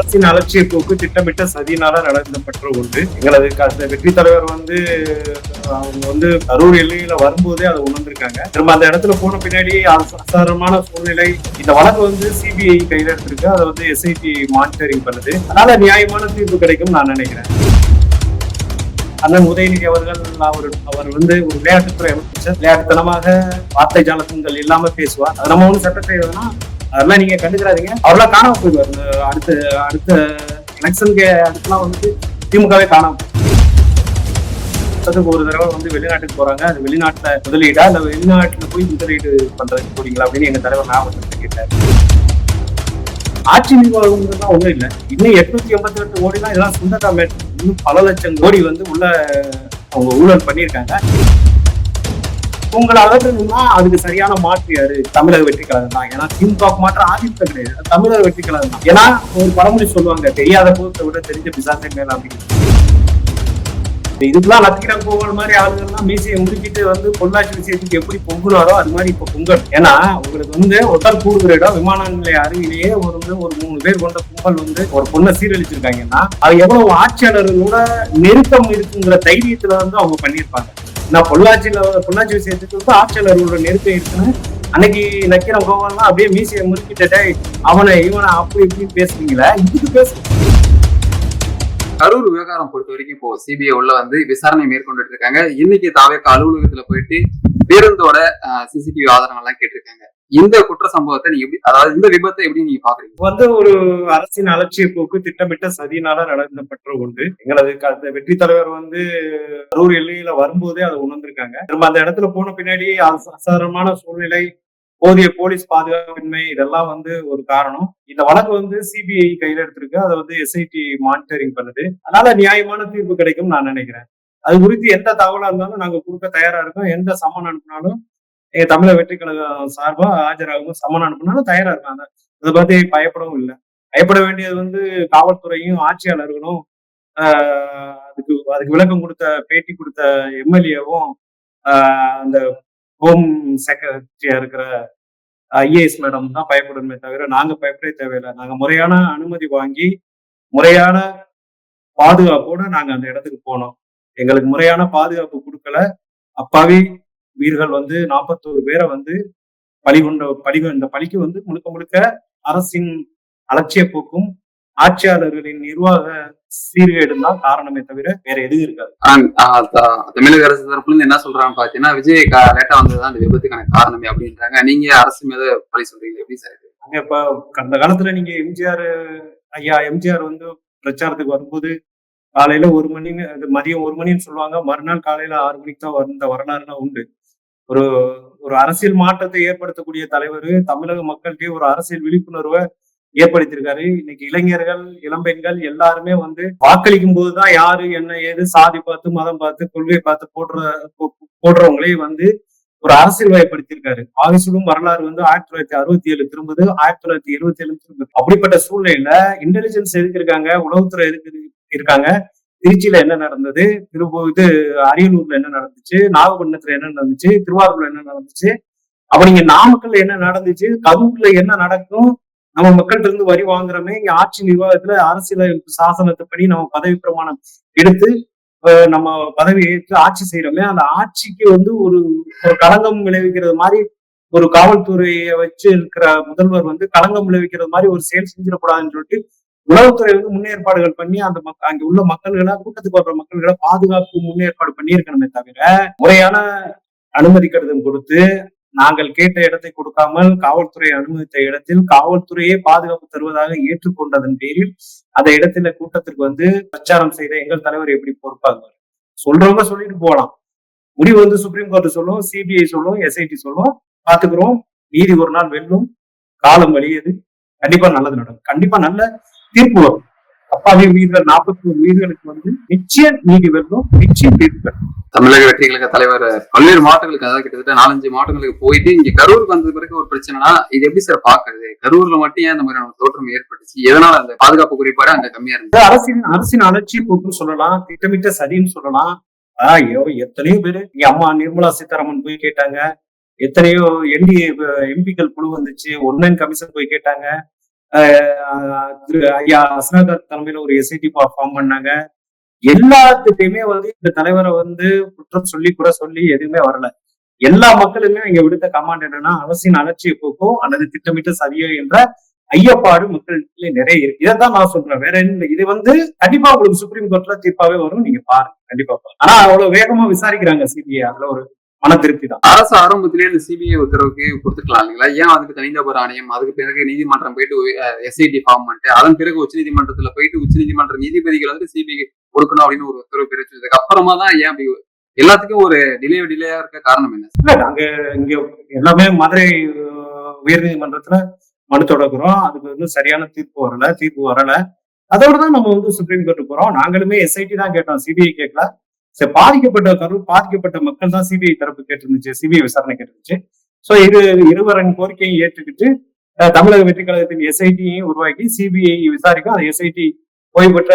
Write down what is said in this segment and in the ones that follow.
அரசின் அலட்சிய போக்கு திட்டமிட்ட சதியினால நடத்தப்பட்ட ஒன்று. எங்களது வெற்றி தலைவர் வந்து அவங்க வந்து கரூர் எல்லையில வரும்போதே அதை உணர்ந்திருக்காங்க. திரும்ப அந்த இடத்துல போன பின்னாடி அச- அசாதாரணமான சூழ்நிலை. இந்த வழக்கு வந்து சிபிஐ கையில எடுத்திருக்கு. அதை வந்து எஸ்ஐடி மானிட்டரிங் பண்ணுது. அதனால நியாயமான தீர்ப்பு கிடைக்கும் நான் நினைக்கிறேன். அண்ணன் உதயநிதி அவர்கள் அவர் அவர் வந்து ஒரு விளையாட்டுத்துறை அமைச்சர். விளையாட்டுத்தனமாக வார்த்தை ஜாலத்தங்கள் இல்லாம பேசுவார். அது நம்ம ஒண்ணு சட்டத்தை எழுதுனா அதெல்லாம் நீங்க கண்டுக்கிறாதீங்க. அவரெல்லாம் காணாம போயிடுவார். அடுத்த அடுத்த எலெக்ஷனுக்கு அடுத்தலாம் வந்து திமுகவே காணாம வருஷத்துக்கு ஒரு தடவை வந்து வெளிநாட்டுக்கு போறாங்க. அது வெளிநாட்டுல முதலீடா இல்ல வெளிநாட்டுல போய் முதலீடு பண்றதுக்கு போறீங்களா அப்படின்னு எங்க தலைவர் ஞாபகத்தை கேட்டார். ஆட்சி நிர்வாகம்ங்கிறது ஒண்ணும் இல்லை. இன்னும் எட்நூத்தி எண்பத்தி எட்டு கோடி தான் இதெல்லாம் சுந்தரா மேட் இன்னும் பல லட்சம் கோடி வந்து உள்ள அவங்க ஊழல் பண்ணியிருக்காங்க. உங்களை அகற்றணும்னா அதுக்கு சரியான மாற்று யாரு? தமிழக வெற்றி கழகம் தான். ஏன்னா திமுக மாற்ற ஆதித்த கிடையாது. தமிழக வெற்றி கழகம் தான். ஏன்னா ஒரு பழமொழி சொல்லுவாங்க தெரியாத பூத்தை விட தெரிஞ்ச பிசாசை மேல அப்படின்னு. இதுக்கெல்லாம் நத்திக்கிடம் பொங்கல் மாதிரி ஆளுங்கள்லாம் மீசையை முடிக்கிட்டு வந்து பொள்ளாச்சி விஷயத்துக்கு எப்படி பொங்குனாரோ அது மாதிரி இப்ப பொங்கல். ஏன்னா உங்களுக்கு வந்து ஒட்டல் கூடுகிற இடம் விமான நிலைய அருகிலேயே ஒரு வந்து ஒரு மூணு பேர் கொண்ட கும்பல் வந்து ஒரு பொண்ணை சீரழிச்சிருக்காங்கன்னா அது எவ்வளவு ஆட்சியாளர்களோட நெருக்கம் இருக்குங்கிற தைரியத்துல வந்து அவங்க பண்ணியிருப்பாங்க. நான் பொள்ளாச்சியில பொள்ளாச்சி விஷயத்துக்கு வந்து ஆட்சியாளர்களோட நெருக்கம் இருக்குன்னு அன்னைக்கு நக்கிற கோவம்லாம் அப்படியே மீசியை முறுக்கிட்டே அவனை இவனை அப்படி இப்படி பேசுறீங்களா? இதுக்கு பேச. கரூர் விவகாரம் பொறுத்த வரைக்கும் இப்போ சிபிஐ உள்ள வந்து விசாரணை மேற்கொண்டுட்டு இருக்காங்க. இன்னைக்கு தாவேக்க அலுவலகத்துல போயிட்டு பேருந்தோட சிசிடிவி ஆதாரங்கள்லாம் கேட்டிருக்காங்க. இந்த குற்ற சம்பவத்தை நீங்க எப்படி அதாவது இந்த விபத்தை எப்படி நீங்க பாக்குறீங்க? வந்து ஒரு அரசின் அலட்சிய போக்கு திட்டமிட்ட சதியினால நடந்தப்பட்ட ஒன்று. எங்களது க- வெற்றி தலைவர் வந்து கரூர் எல்லையில வரும்போதே அதை உணர்ந்திருக்காங்க. நம்ம அந்த இடத்துல போன பின்னாடி அசாதாரணமான சூழ்நிலை போதிய போலீஸ் பாதுகாப்பின்மை இதெல்லாம் வந்து ஒரு காரணம். இந்த வழக்கு வந்து சிபிஐ கையில எடுத்திருக்கு. அதை வந்து எஸ்ஐடி மானிட்டரிங் பண்ணுது. அதனால நியாயமான தீர்ப்பு கிடைக்கும் நான் நினைக்கிறேன். அது குறித்து எந்த தகவலா இருந்தாலும் நாங்க கொடுக்க தயாரா இருக்கோம். எந்த சம்மன் அனுப்பினாலும் எங்க தமிழக வெற்றி கழகம் சார்பா ஆஜராகவும் சம்மன் அனுப்பினாலும் தயாரா இருக்காங்க. அதை பத்தி பயப்படவும் இல்லை. பயப்பட வேண்டியது வந்து காவல்துறையும் ஆட்சியாளர்களும் அதுக்கு அதுக்கு விளக்கம் கொடுத்த பேட்டி கொடுத்த எம்எல்ஏவும் அந்த ஹோம் செக்ரட்டரியா இருக்கிற ஐஏஎஸ் மேடம் தான் பயப்படணுமே தவிர நாங்க பயப்படவே தேவையில்லை. நாங்க முறையான அனுமதி வாங்கி முறையான பாதுகாப்போட நாங்க அந்த இடத்துக்கு போனோம். எங்களுக்கு முறையான பாதுகாப்பு கொடுக்கல. அப்பாவி உயிர்கள் வந்து நாற்பத்தோரு பேரை வந்து பலி கொண்ட பலி இந்த பலிக்கு வந்து முழுக்க முழுக்க அரசின் அலட்சிய போக்கும் ஆட்சியாளர்களின் நிர்வாக சீர்கேடும் தான் காரணமே தவிர வேற எதுவும் இருக்காது. தமிழக அரசு தரப்புல இருந்து என்ன சொல்றாங்க பாத்தீங்கன்னா விஜய் லேட்டா வந்ததுதான் அந்த விபத்துக்கான காரணமே அப்படின்றாங்க. நீங்க அரசு மீது பழி சொல்றீங்க. எப்படி சார்? அங்க இப்ப கடந்த காலத்துல நீங்க எம்ஜிஆர் ஐயா எம்ஜிஆர் வந்து பிரச்சாரத்துக்கு வரும்போது காலையில ஒரு அது மதியம் ஒரு மணின்னு சொல்லுவாங்க. மறுநாள் காலையில ஆறு மணிக்கு தான் வந்த வரலாறுலாம் உண்டு. ஒரு ஒரு அரசியல் மாற்றத்தை ஏற்படுத்தக்கூடிய தலைவர் தமிழக மக்கள்கிட்டே ஒரு அரசியல் விழிப்புணர்வை ஏற்படுத்தியிருக்காரு. இன்னைக்கு இளைஞர்கள் இளம்பெண்கள் எல்லாருமே வந்து வாக்களிக்கும் போதுதான் யாரு என்ன ஏது சாதி பார்த்து மதம் பார்த்து கொள்கை பார்த்து போடுற போ- போடுறவங்களே வந்து ஒரு அரசியல் வயப்படுத்தியிருக்காரு. ஆகஸ்டும் வரலாறு வந்து ஆயிரத்தி தொள்ளாயிரத்தி அறுபத்தி ஏழு திரும்புது ஆயிரத்தி தொள்ளாயிரத்தி எழுபத்தி ஏழு திரும்புது. அப்படிப்பட்ட சூழ்நிலையில இன்டெலிஜென்ஸ் எதுக்கு இருக்காங்க உளவுத்துறை எதுக்கு இருக்காங்க? திருச்சியில என்ன நடந்தது? திருப்பூர் இது அரியலூர்ல என்ன நடந்துச்சு? நாகப்பட்டினத்துல என்ன நடந்துச்சு? திருவாரூர்ல என்ன நடந்துச்சு? அப்ப நீங்க நாமக்கல்ல என்ன நடந்துச்சு? கரூர்ல என்ன நடக்கும்? நம்ம மக்கள்கிட்ட இருந்து வரி வாங்குறோமே. இங்க ஆட்சி நிர்வாகத்துல அரசியலமைப்பு சாசனத்தைப்படி நம்ம பதவி பிரமாணம் எடுத்து நம்ம பதவி ஏற்று ஆட்சி செய்யறோமே. அந்த ஆட்சிக்கு வந்து ஒரு ஒரு களங்கம் விளைவிக்கிறது மாதிரி ஒரு காவல்துறையை வச்சு இருக்கிற முதல்வர் வந்து களங்கம் விளைவிக்கிறது மாதிரி ஒரு செயல் செஞ்சிடக்கூடாதுன்னு சொல்லிட்டு உளவுத்துறை வந்து முன்னேற்பாடுகள் பண்ணி அந்த மக்க அங்க உள்ள மக்கள்களை கூட்டத்துக்கு வர்ற மக்கள்களை பாதுகாப்பு முன்னேற்பாடு பண்ணியிருக்கணுமே தவிர முறையான அனுமதி கடிதம் கொடுத்து நாங்கள் கேட்ட இடத்தை கொடுக்காமல் காவல்துறை அனுமதித்த இடத்தில் காவல்துறையே பாதுகாப்பு தருவதாக ஏற்றுக்கொண்டதன் பேரில் அந்த இடத்துல கூட்டத்திற்கு வந்து பிரச்சாரம் செய்த எங்கள் தலைவர் எப்படி பொறுப்பாங்க சொல்றவங்க சொல்லிட்டு போகலாம். முடிவு வந்து சுப்ரீம் கோர்ட் சொல்லும் சிபிஐ சொல்லும் எஸ்ஐடி சொல்லும். பாத்துக்கிறோம் நீதி ஒரு நாள் வெல்லும். காலம் வலியது கண்டிப்பா நல்லது நடக்கும். கண்டிப்பா நல்ல தீர்ப்பு வரும். அப்பாவி உயிர்கள் நாற்பத்தி ஒரு உயிர்களுக்கு வந்து நிச்சயம் நீதி வெல்லும் நிச்சயம் தீர்ப்பு. தமிழக வெற்றி கழக தலைவர் பல்வேறு மாவட்டங்களுக்கு அதாவது கிட்டத்தட்ட நாலஞ்சு மாவட்டங்களுக்கு போயிட்டு இங்க கரூருக்கு வந்த பிறகு ஒரு பிரச்சனைனா இது எப்படி சார் பாக்குறது கரூர்ல மட்டும் ஏன் இந்த மாதிரியான தோற்றம் ஏற்பட்டுச்சு? எதனால அந்த பாதுகாப்பு குறிப்பாடு அங்க கம்மியா இருந்துச்சு? இது அரசின் அரசின் அலட்சிய போக்குன்னு சொல்லலாம் திட்டமிட்ட சதின்னு சொல்லலாம். ஆஹ் எத்தனையோ பேரு இங்க அம்மா நிர்மலா சீதாராமன் போய் கேட்டாங்க. எத்தனையோ என்டிஏ எம்பிக்கள் குழு வந்துச்சு ஒன்னன் கமிஷன் போய் கேட்டாங்க. திரு ஐயா அஸ்னாகர் தலைமையில ஒரு எஸ்ஐடி ஃபார்ம் பண்ணாங்க. எல்லாத்துக்குமே வந்து இந்த தலைவரை வந்து குற்றம் சொல்லி குறை சொல்லி எதுவுமே வரல. எல்லா மக்களுமே இங்க விடுத்த கமாண்ட் என்னன்னா அரசின் அலட்சிய போக்கும் அல்லது திட்டமிட்ட சரியோ என்ற ஐயப்பாடு மக்களுக்கு நிறைய இருக்கு. இதைத்தான் நான் சொல்றேன். வேற என்ன இது வந்து கண்டிப்பா உங்களுக்கு சுப்ரீம் கோர்ட்ல தீர்ப்பாவே வரும். நீங்க பாருங்க. கண்டிப்பா ஆனா அவ்வளவு வேகமா விசாரிக்கிறாங்க சிபிஐ அதுல ஒரு மன திருப்தி தான் அரசு ஆரம்பத்திலேயே இந்த சிபிஐ உத்தரவுக்கு கொடுத்துக்கலாம் இல்லைங்களா? ஏன் அதுக்கு தனிநபர் ஆணையம் அதுக்கு பிறகு நீதிமன்றம் போயிட்டு எஸ்ஐடி ஃபார்ம் பண்ணிட்டு அதன் பிறகு உச்ச நீதிமன்றத்துல போயிட்டு உச்ச நீதிமன்ற நீதிபதிகள் வந்து சிபிஐ கொடுக்கணும் அப்படின்னு ஒரு உத்தரவு பிறச்சதுக்கு அப்புறமா தான் ஏன் அப்படி எல்லாத்துக்கும் ஒரு டிலே டிலேயா இருக்க காரணம் என்ன? இல்ல நாங்க இங்க எல்லாமே மதுரை அஹ், உயர்நீதிமன்றத்துல மனு தொடங்குறோம் அதுக்கு வந்து சரியான தீர்ப்பு வரல தீர்ப்பு வரல. அதோட தான் நம்ம வந்து சுப்ரீம் கோர்ட் போறோம். நாங்களுமே எஸ்ஐடி தான் கேட்டோம். சிபிஐ கேட்கல சரி பாதிக்கப்பட்ட கரு பாதிக்கப்பட்ட மக்கள் தான் சிபிஐ தரப்பு கேட்டிருந்துச்சு சிபிஐ விசாரணை கேட்டிருந்துச்சு. சோ இரு இருவரின் கோரிக்கையை ஏற்றுக்கிட்டு தமிழக வெற்றி கழகத்தின் எஸ்ஐடியையும் உருவாக்கி சிபிஐ விசாரிக்கும். அந்த எஸ்ஐடி ஓய்வு பெற்ற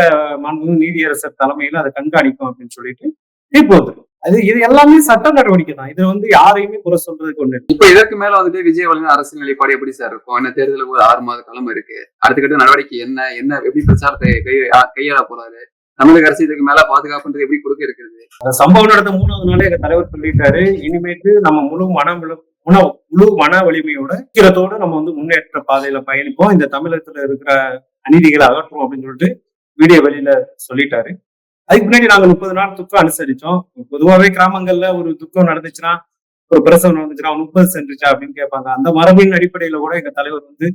நீதியரசர் தலைமையில அதை கண்காணிக்கும் அப்படின்னு சொல்லிட்டு தீர்ப்பு வந்துடும் அது இது எல்லாமே சட்ட நடவடிக்கை தான். இதுல வந்து யாரையுமே குறை சொல்றதுக்கு ஒண்ணு இப்ப இதற்கு மேல வந்துட்டு விஜய் வழங்க அரசியல் நிலைப்பாடு எப்படி சார் இருக்கும்? என்ன தேர்தலுக்கு ஒரு ஆறு மாத காலம் இருக்கு. அடுத்த கட்ட நடவடிக்கை என்ன? என்ன எப்படி பிரச்சாரத்தை கை கையாள போறாரு? தமிழக அரசு இதுக்கு மேல பாதுகாப்புன்றது எப்படி கொடுக்க இருக்கிறது? அந்த சம்பவம் நடந்த மூணாவது நாளே எங்க தலைவர் சொல்லிட்டாரு. இனிமேட்டு நம்ம முழு மன உணவு முழு மன வலிமையோட சீக்கிரத்தோட நம்ம வந்து முன்னேற்ற பாதையில பயணிப்போம். இந்த தமிழகத்துல இருக்கிற அநீதிகளை அகற்றும் அப்படின்னு சொல்லிட்டு வீடியோ வெளியில சொல்லிட்டாரு. அதுக்கு முன்னாடி நாங்க முப்பது நாள் துக்கம் அனுசரிச்சோம். பொதுவாகவே கிராமங்கள்ல ஒரு துக்கம் நடந்துச்சுன்னா ஒரு பிரசவம் நடந்துச்சுன்னா முப்பது சென்றுச்சா அப்படின்னு கேட்பாங்க. அந்த மரபின் அடிப்படையில கூட எங்க தலைவர் வந்து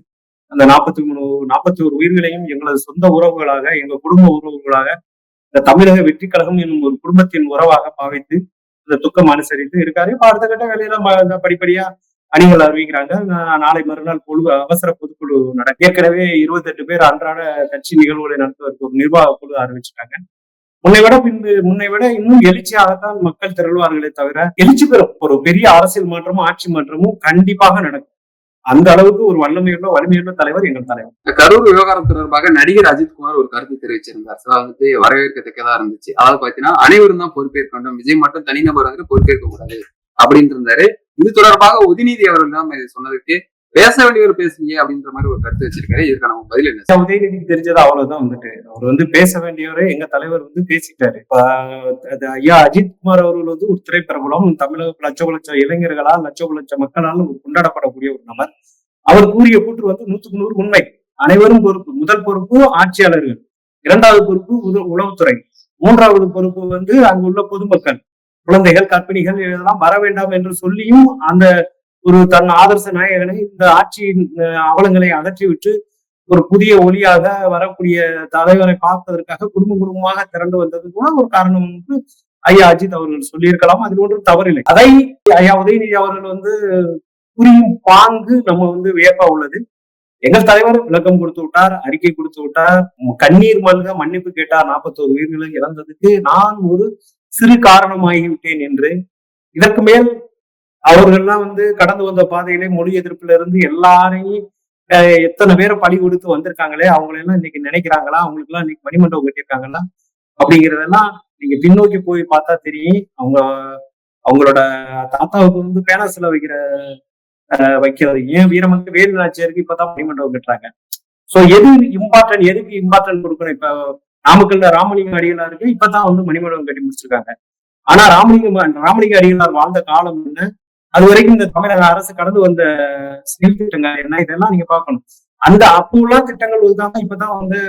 அந்த நாற்பத்தி மூணு நாற்பத்தி ஒரு உயிர்களையும் எங்களது சொந்த உறவுகளாக எங்க குடும்ப உறவுகளாக இந்த தமிழக வெற்றி கழகம் என்னும் ஒரு குடும்பத்தின் உறவாக பாவித்து இந்த துக்கம் அனுசரித்து இருக்காரு. இப்ப அடுத்த கட்ட வேலையில படிப்படியா அணிகள் அறிவிக்கிறாங்க. நாளை மறுநாள் குழு அவசர பொதுக்குழு நட ஏற்கனவே இருபத்தெட்டு பேர் அன்றாட கட்சி நிகழ்வுகளை நடத்துவதற்கு ஒரு நிர்வாக குழு ஆரம்பிச்சிட்டாங்க முன்னை விட பின்பு முன்னை விட இன்னும் எழுச்சியாகத்தான் மக்கள் திரளுவார்களே தவிர எழுச்சி பெறும் ஒரு பெரிய அரசியல் மாற்றமும் ஆட்சி மாற்றமும் கண்டிப்பாக நடக்கும். அந்த அளவுக்கு ஒரு வல்லமையுள்ள வலிமையுள்ள தலைவர் எங்கள் தலைவர். கரூர் விவகாரம் தொடர்பாக நடிகர் அஜித்குமார் ஒரு கருத்து தெரிவிச்சிருந்தார். So, அது வந்து வரவேற்கத்தக்கதா இருந்துச்சு. அதாவது பாத்தீங்கன்னா அனைவரும் தான் பொறுப்பேற்க வேண்டும் விஜய் மட்டும் தனிநபர் வந்து பொறுப்பேற்க கூடாது அப்படின்னு இருந்தாரு. இது தொடர்பாக உதிநீதி அவர்கள் தான் சொன்னதுக்கு பேச வேண்டியவர் பேசுங்க அப்படின்ற மாதிரி ஒரு கருத்து வச்சிருக்காரு. இதுக்கான பதில் என்ன உதயநிதிக்கு தெரிஞ்சது அவ்வளவுதான் வந்துட்டு. அவர் வந்து பேச வேண்டியவரே எங்க தலைவர் வந்து பேசிட்டாரு. இப்ப ஐயா அஜித் குமார் அவர்கள் வந்து ஒரு திரைப்பிரபலம் தமிழக லட்சம் லட்சம் இளைஞர்களால் லட்சம் லட்சம் மக்களால் கொண்டாடப்படக்கூடிய ஒரு நபர். அவர் கூறிய கூற்று வந்து நூத்துக்கு நூறு உண்மை. அனைவரும் பொறுப்பு. முதல் பொறுப்பு ஆட்சியாளர்கள். இரண்டாவது பொறுப்பு உத- உளவுத்துறை. மூன்றாவது பொறுப்பு வந்து அங்குள்ள பொதுமக்கள். குழந்தைகள் கர்ப்பிணிகள் இதெல்லாம் வர வேண்டாம் என்று சொல்லியும் அந்த ஒரு தன் ஆதர்ச நாயகனை இந்த ஆட்சியின் அவலங்களை அகற்றிவிட்டு ஒரு புதிய ஒளியாக வரக்கூடிய தலைவரை பார்ப்பதற்காக குடும்பம் குடும்பமாக திரண்டு வந்தது கூட ஒரு காரணம் என்று ஐயா அஜித் அவர்கள் சொல்லியிருக்கலாம். அதில் ஒன்றும் தவறில்லை. அதை ஐயா உதயநிதி அவர்கள் வந்து புரியும் பாங்கு நம்ம வந்து வியப்பா உள்ளது. எங்கள் தலைவர் விளக்கம் கொடுத்து விட்டார் அறிக்கை கொடுத்து விட்டார். கண்ணீர் மல்க மன்னிப்பு கேட்டார். நாற்பத்தோரு உயிர்களை இறந்ததுக்கு நான் ஒரு சிறு காரணமாகிவிட்டேன் என்று. இதற்கு மேல் அவர்கள்லாம் வந்து கடந்து வந்த பாதையிலே மொழி எதிர்ப்புல இருந்து எல்லாரையும் எத்தனை பேரை பழி கொடுத்து வந்திருக்காங்களே அவங்களெல்லாம் இன்னைக்கு நினைக்கிறாங்களா? அவங்களுக்கு எல்லாம் இன்னைக்கு மணிமண்டபம் கட்டியிருக்காங்களா? அப்படிங்கறதெல்லாம் நீங்க பின்னோக்கி போய் பார்த்தா தெரியும். அவங்க அவங்களோட தாத்தாவுக்கு வந்து பேனாசில வைக்கிற அஹ், வைக்கிறது ஏன்? வீரமங்க வேலு நாச்சியாருக்கு இப்பதான் மணிமண்டபம் கட்டுறாங்க. சோ எது இம்பார்ட்டன்ட் எதுக்கு இம்பார்ட்டன்ட் கொடுக்கணும்? இப்ப நாமக்கல்ல ராமலிங்க அடிகளாருக்கு இப்பதான் வந்து மணிமண்டபம் கட்டி முடிச்சிருக்காங்க. ஆனா ராமலிங்க ராமலிங்க அடிகளார் வாழ்ந்த காலம் என்ன? அது வரைக்கும் இந்த தமிழக அரசு கடந்து வந்த செயல் திட்டங்கள் என்ன இதெல்லாம் நீங்க பாக்கணும் அந்த அப்போ உள்ள திட்டங்கள் தான் இப்பதான் வந்து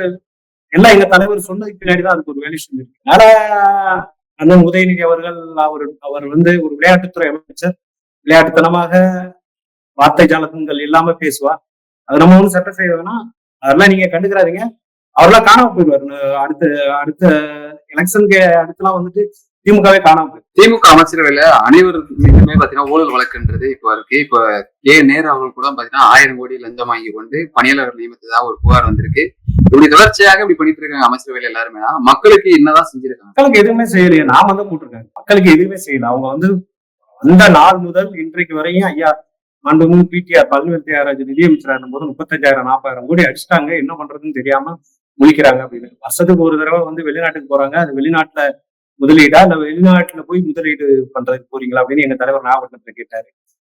எல்லாம் எங்க தலைவர் சொன்னதுக்கு பின்னாடிதான் அதுக்கு ஒரு வேலை செஞ்சிருக்கு. அதனால அண்ணன் உதயநிதி அவர்கள் அவர் அவர் வந்து ஒரு விளையாட்டுத்துறை அமைச்சர். விளையாட்டுத்தனமாக வார்த்தை ஜாலகங்கள் இல்லாம பேசுவார். அது நம்ம ஒன்றும் சட்டம் செய்யறதுன்னா அதெல்லாம் நீங்க கண்டுக்கிறாதீங்க. அவரெல்லாம் காணாம போயிடுவார். அடுத்த அடுத்த எலெக்ஷனுக்கு அடுத்தலாம் வந்துட்டு திமுகவே காணாம திமுக அமைச்சரவையில அனைவரும் மீதுமே பாத்தீங்கன்னா ஊழல் வழக்குன்றது இப்ப இருக்கு. இப்ப கே நேரு அவர்கள் கூட பாத்தீங்கன்னா ஆயிரம் கோடி லஞ்சம் வாங்கி கொண்டு பணியாளர் நியமித்ததா ஒரு புகார் வந்திருக்கு. இப்படி தொடர்ச்சியாக இப்படி பண்ணிட்டு இருக்காங்க அமைச்சரவையில எல்லாருமே. மக்களுக்கு என்னதான் செஞ்சிருக்காங்க? மக்களுக்கு எதுவுமே செய்யலையே. நாம தான் போட்டிருக்காங்க. மக்களுக்கு எதுவுமே செய்யல. அவங்க வந்து அந்த நாள் முதல் இன்றைக்கு வரையும் ஐயா மாண்புமிகு பிடிஆர் பல்வேறு தியாகராஜ் நிதியமைச்சராக போது முப்பத்தஞ்சாயிரம் நாற்பதாயிரம் கோடி அடிச்சிட்டாங்க. என்ன பண்றதுன்னு தெரியாம முழிக்கிறாங்க அப்படின்னு. வருஷத்துக்கு ஒரு தடவை வந்து வெளிநாட்டுக்கு போறாங்க. அது வெளிநாட்டுல முதலீடா இல்ல வெளிநாட்டுல போய் முதலீடு பண்றதுக்கு போறீங்களா அப்படின்னு எங்க தலைவர் நாகப்பட்டினத்துல கேட்டாரு.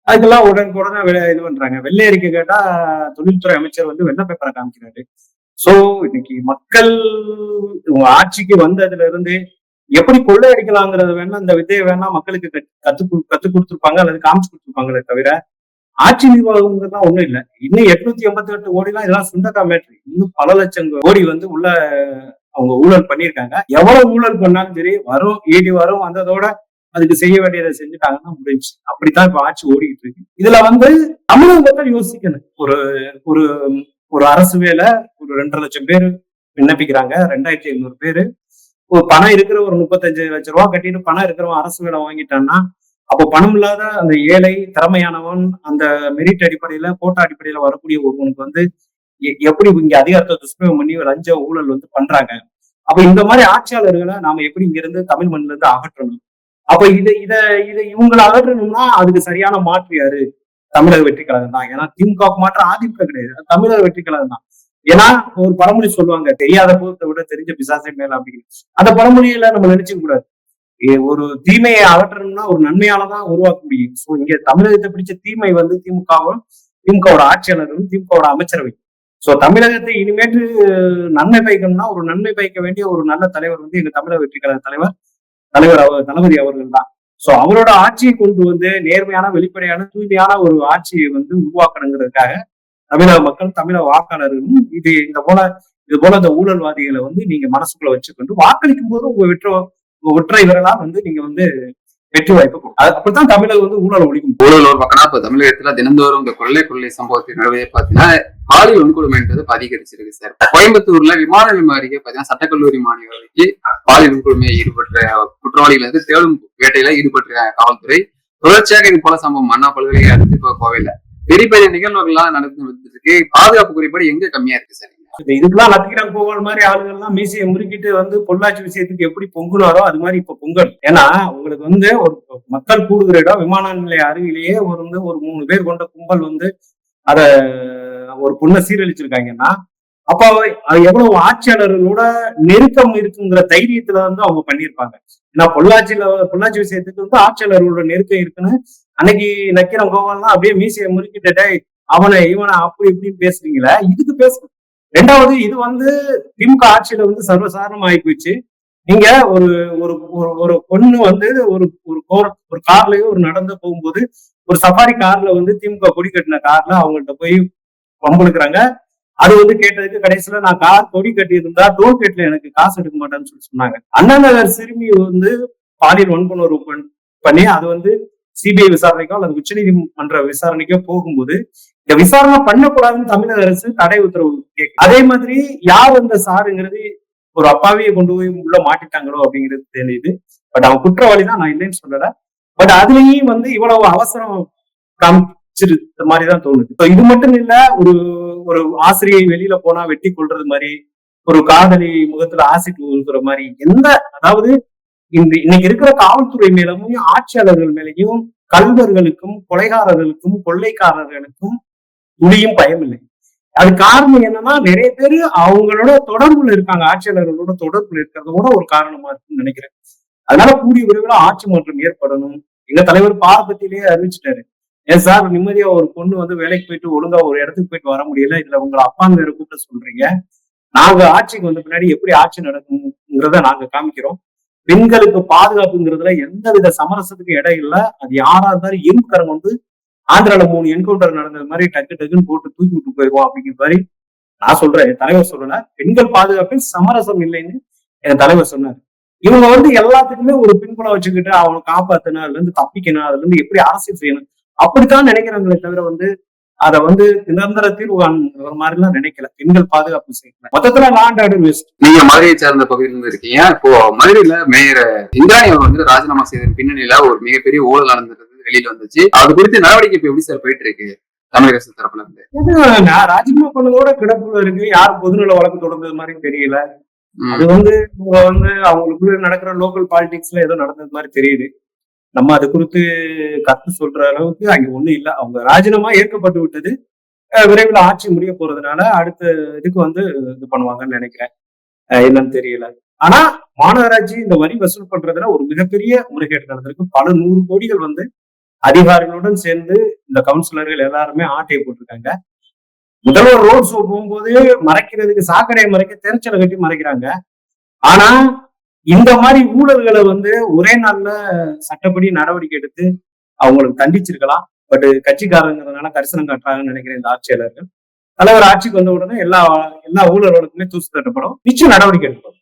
அதுக்கெல்லாம் உடனுக்குடனே இது பண்றாங்க. வெள்ளை அறிக்கை கேட்டா தொழில்துறை அமைச்சர் வந்து வெள்ளை பேப்பரை காமிக்கிறாரு. சோ இன்னைக்கு மக்கள் ஆட்சிக்கு வந்ததுல இருந்து எப்படி கொள்ளையடிக்கலாங்கிறது வேணா இந்த வித்தையை வேணா மக்களுக்கு கத்து கத்து கத்து கொடுத்துருப்பாங்க அல்லது காமிச்சு கொடுத்துருப்பாங்களே தவிர ஆட்சி நிர்வாகம்ங்கிறதுலாம் ஒண்ணும் இல்ல. இன்னும் எட்நூத்தி எண்பத்தி எட்டு கோடிலாம் இதெல்லாம் சுண்டக்கா மேட்ரு இன்னும் பல லட்சம் கோடி வந்து உள்ள அவங்க ஊழல் பண்ணியிருக்காங்க. எவ்வளவு ஊழல் பண்ணாலும் சரி வரும் ஈடி வரும் வந்ததோட அதுக்கு செய்ய வேண்டியதை செஞ்சுட்டாங்கன்னா முடிஞ்சு அப்படித்தான் இப்ப ஆட்சி ஓடிக்கிட்டு இருக்கு. இதுல வந்து தமிழக மக்கள் யோசிக்கணும். ஒரு ஒரு ஒரு அரசு வேலை ஒரு ரெண்டரை லட்சம் பேர் விண்ணப்பிக்கிறாங்க. ரெண்டாயிரத்தி ஐநூறு பேரு. ஒரு பணம் இருக்கிற ஒரு முப்பத்தஞ்சு லட்சம் ரூபா கட்டிட்டு பணம் இருக்கிறவன் அரசு வேலை வாங்கிட்டான்னா அப்போ பணம் இல்லாத அந்த ஏழை திறமையானவன் அந்த மெரிட் அடிப்படையில கோட்டா அடிப்படையில வரக்கூடிய ஒருவனுக்கு வந்து எப்படி இங்க அதிகாரத்தை துஷ்பிரயோகம் பண்ணி லஞ்ச ஊழல் வந்து பண்றாங்க? அப்ப இந்த மாதிரி ஆட்சியாளர்களை நாம எப்படி இங்க இருந்து தமிழ் மண்ணில இருந்து அகற்றணும்? அப்ப இதை இத இதை இவங்களை அகற்றணும்னா அதுக்கு சரியான மாற்று யாரு? தமிழக வெற்றி கழகம் தான். ஏன்னா திமுக மாற்றம் அதிமுக கிடையாது. தமிழக வெற்றி கழகம் தான். ஏன்னா ஒரு பழமொழி சொல்லுவாங்க தெரியாத பூத்தை விட தெரிஞ்ச பிசாசை மேல அப்படின்னு. அந்த பழமொழியில நம்ம நினைச்சுக்க கூடாது. ஒரு தீமையை அகற்றணும்னா ஒரு நன்மையாலதான் உருவாக்க முடியும். சோ இங்க தமிழகத்தை பிடிச்ச தீமை வந்து திமுகவும் திமுகவோட ஆட்சியாளரும் திமுகவோட அமைச்சரவை ஸோ தமிழகத்தை இனிமேட்டு நன்மை பயக்கணும்னா ஒரு நன்மை பயக்க வேண்டிய ஒரு நல்ல தலைவர் வந்து எங்க தமிழக வெற்றி கழக தலைவர் தலைவர் அவர் தளபதி அவர்கள் தான். ஸோ அவரோட ஆட்சியை கொண்டு வந்து நேர்மையான வெளிப்படையான தூய்மையான ஒரு ஆட்சியை வந்து உருவாக்கணுங்கிறதுக்காக தமிழக மக்கள் தமிழக வாக்காளர்களும் இது இந்த போல இது போல இந்த ஊழல்வாதிகளை வந்து நீங்க மனசுக்குள்ள வச்சுக்கொண்டு வாக்களிக்கும் போது உங்க வெற்ற உங்க ஒற்றை விரலா வந்து நீங்க வந்து வெற்றி வாய்ப்பு அப்படித்தான் தமிழர் வந்து ஊழல் ஒழிக்கும். ஊழல் ஒரு பக்கம் இப்ப தமிழகத்துல தினந்தோறும் இந்த கொள்ளை கொள்ளை சம்பவத்தின் நடவடிக்கை பாத்தீங்கன்னா பாலியல் வன்கொடுமைன்றது அதிகரிச்சிருக்கு சார். கோயம்புத்தூர்ல விமான நிலையம் அருகே பாத்தீங்கன்னா சட்டக்கல்லூரி மாணவர்களுக்கு பாலியல் வன்கொடுமையை ஈடுபட்ட குற்றவாளிகள் வந்து தேடும் வேட்டையில ஈடுபட்ட காவல்துறை. தொடர்ச்சியாக இது போல சம்பவம் அண்ணா பல்கலைக்கழகத்துக்கு கோவையில. பெரிய பெரிய நிகழ்வுகள்லாம் நடந்து வந்துருக்கு பாதுகாப்பு குறைபாடு எங்க கம்மியா இருக்கு சார்? இதுக்கெல்லாம் நத்திக்கிடம் போவல் மாதிரி ஆளுகள் எல்லாம் மீசையை முறுக்கிட்டு வந்து பொள்ளாச்சி விஷயத்துக்கு எப்படி பொங்குனாரோ அது மாதிரி இப்ப பொங்கல். ஏன்னா உங்களுக்கு வந்து ஒரு மக்கள் கூடுகிற இடம் விமான நிலைய அருகிலேயே ஒரு வந்து ஒரு மூணு பேர் கொண்ட கும்பல் வந்து அத ஒரு பொண்ணை சீரழிச்சிருக்காங்கன்னா அப்ப அது எவ்வளவு ஆட்சியாளர்களோட நெருக்கம் இருக்குங்கிற தைரியத்துல வந்து அவங்க பண்ணியிருப்பாங்க. ஏன்னா பொள்ளாச்சியில பொள்ளாச்சி விஷயத்துக்கு வந்து ஆட்சியாளர்களோட நெருக்கம் இருக்குன்னு அன்னைக்கு நக்கிரம் கோவம்லாம் அப்படியே மீசையை முறுக்கிட்டு அவனை இவனை அப்படி இப்படின்னு பேசுறீங்களே? இதுக்கு பேச ரெண்டாவது இது வந்து திமுக ஆட்சியில வந்து சர்வசாதாரணம் ஆகி போயிடுச்சு. நீங்க ஒரு ஒரு ஒரு பொண்ணு வந்து ஒரு ஒரு கோர் ஒரு கார்லயோ ஒரு நடந்து போகும்போது ஒரு சஃபாரி கார்ல வந்து திமுக கொடி கட்டின கார்ல அவங்கள்ட்ட போய் வம்பளுக்குறாங்க அது வந்து கேட்டதுக்கு கடைசியில நான் கார் கொடி கட்டி இருந்தா டோல்கேட்ல எனக்கு காசு எடுக்க மாட்டேன்னு சொல்லி சொன்னாங்க. அண்ணா நகர் சிறுமி வந்து பாலியல் வன்புணர்வு பண்ணி அது வந்து சிபிஐ விசாரணைக்கோ அல்லது உச்சநீதிமன்ற விசாரணைக்கோ போகும்போது இந்த விசாரணை பண்ணக்கூடாதுன்னு தமிழக அரசு தடை உத்தரவு அதே மாதிரி யார் அந்த சாருங்கிறது ஒரு அப்பாவியை கொண்டு போய் உள்ள மாட்டிட்டாங்களோ அப்படிங்கிறது தெரியுது. பட் அவன் குற்றவாளி தான் நான் இல்லைன்னு சொல்லல. பட் அதுலயும் வந்து இவ்வளவு அவசரம் காமிச்சிருந்த மாதிரிதான் தோணுது. இப்போ இது மட்டும் இல்ல ஒரு ஒரு ஆசிரியை வெளியில போனா வெட்டி கொள்றது மாதிரி ஒரு காதலி முகத்துல ஆசிட் ஊதுற மாதிரி எந்த அதாவது இந்த இன்னைக்கு இருக்கிற காவல்துறை மேலும் ஆட்சியாளர்கள் மேலையும் கல்வர்களுக்கும் கொலைகாரர்களுக்கும் கொள்ளைக்காரர்களுக்கும் துளியும் பயம் இல்லை அது காரணம் என்னன்னா நிறைய பேர் அவங்களோட தொடர்புல இருக்காங்க. ஆட்சியாளர்களோட தொடர்புல இருக்கிறத கூட ஒரு காரணமா இருக்குன்னு நினைக்கிறேன். அதனால கூடிய விரைவில் ஆட்சி மாற்றம் ஏற்படணும். எங்க தலைவர் பாரபத்திலேயே அறிவிச்சிட்டாரு. ஏன் சார் நிம்மதியா ஒரு பொண்ணு வந்து வேலைக்கு போயிட்டு ஒழுங்கா ஒரு இடத்துக்கு போயிட்டு வர முடியல. இதுல உங்களை அப்பா வேற கூப்பிட்டு சொல்றீங்க. நாங்க ஆட்சிக்கு வந்த பின்னாடி எப்படி ஆட்சி நடக்குங்கிறத நாங்க காமிக்கிறோம். பெண்களுக்கு பாதுகாப்புங்கிறதுல எந்த வித சமரசத்துக்கு இடம் இல்லை அது யாரா இருந்தாலும் இரும்புக்கரம் வந்து ஆந்திரால மூணு என்கவுண்டர் நடந்தது மாதிரி டக்கு டக்குன்னு போட்டு தூக்கி விட்டு போயிடுவோம் அப்படிங்கிற மாதிரி நான் சொல்றேன். என் தலைவர் சொல்லல. பெண்கள் பாதுகாப்பில் சமரசம் இல்லைன்னு என் தலைவர் சொன்னார். இவங்க வந்து எல்லாத்துக்குமே ஒரு பின்புலம் வச்சுக்கிட்டு அவனை காப்பாத்தணும் அதுல இருந்து தப்பிக்கணும் அதுல இருந்து எப்படி அரசியல் செய்யணும் அப்படித்தான் நினைக்கிறாங்களே தவிர வந்து அதை வந்து நிரந்தர தீர்வு ஒரு மாதிரி எல்லாம் நினைக்கல. பெண்கள் பாதுகாப்பு செய்யல. மொத்தத்துல லாண்ட் ஆர்டர் வேஸ்ட் நீங்க மதுரையை சேர்ந்த பகுதியில இருந்து இருக்கீங்க. இப்போ மதுரையில மேயர் இந்திராணி அவர் வந்து ராஜினாமா செய்த பின்னணியில ஒரு மிகப்பெரிய ஊழல் நடந்தது வெளியில வந்துச்சு. அது குறித்து நடவடிக்கை இப்ப எப்படி சார் போயிட்டு இருக்கு தமிழக அரசு தரப்புல இருந்து நான் ராஜினாமா பண்ணதோட கிடப்புல இருக்கு. யார் பொதுநல வழக்கு தொடர்ந்தது மாதிரி தெரியல. அது வந்து வந்து அவங்களுக்குள்ள நடக்கிற லோக்கல் பாலிடிக்ஸ்ல ஏதோ நடந்தது மாதிரி தெரியுது. நம்ம அது குறித்து கருத்து சொல்ற அளவுக்கு அங்க ஒண்ணும் இல்ல. அவங்க ராஜினாமா ஏற்கப்பட்டு விட்டது. விரைவில் ஆட்சி முடிய போறதுனால அடுத்த இதுக்கு வந்து இது பண்ணுவாங்கன்னு நினைக்கிறேன். என்னன்னு தெரியல. ஆனா மாநகராட்சி இந்த வரி வசூல் பண்றதுல ஒரு மிகப்பெரிய முறைகேடு நடந்திருக்கு. பல நூறு கோடிகள் வந்து அதிகாரிகளுடன் சேர்ந்து இந்த கவுன்சிலர்கள் எல்லாருமே ஆட்டையை போட்டிருக்காங்க. முதல்வர் ரோட் ஷோ போகும்போது மறைக்கிறதுக்கு சாக்கடையை மறைக்க தெரிச்சலை கட்டி மறைக்கிறாங்க. ஆனா இந்த மாதிரி ஊழல்களை வந்து ஒரே நாள்ல சட்டப்படி நடவடிக்கை எடுத்து அவங்களுக்கு தண்டிச்சிருக்கலாம். பட் கட்சிக்காரங்கிறதுனால கரிசனம் காட்டுறாங்கன்னு நினைக்கிறேன் இந்த ஆட்சியாளர்கள். தலைவர் ஆட்சிக்கு வந்த உடனே எல்லா எல்லா ஊழல்களுக்குமே தூசு தட்டப்படும். நிச்சயம் நடவடிக்கை எடுக்கணும்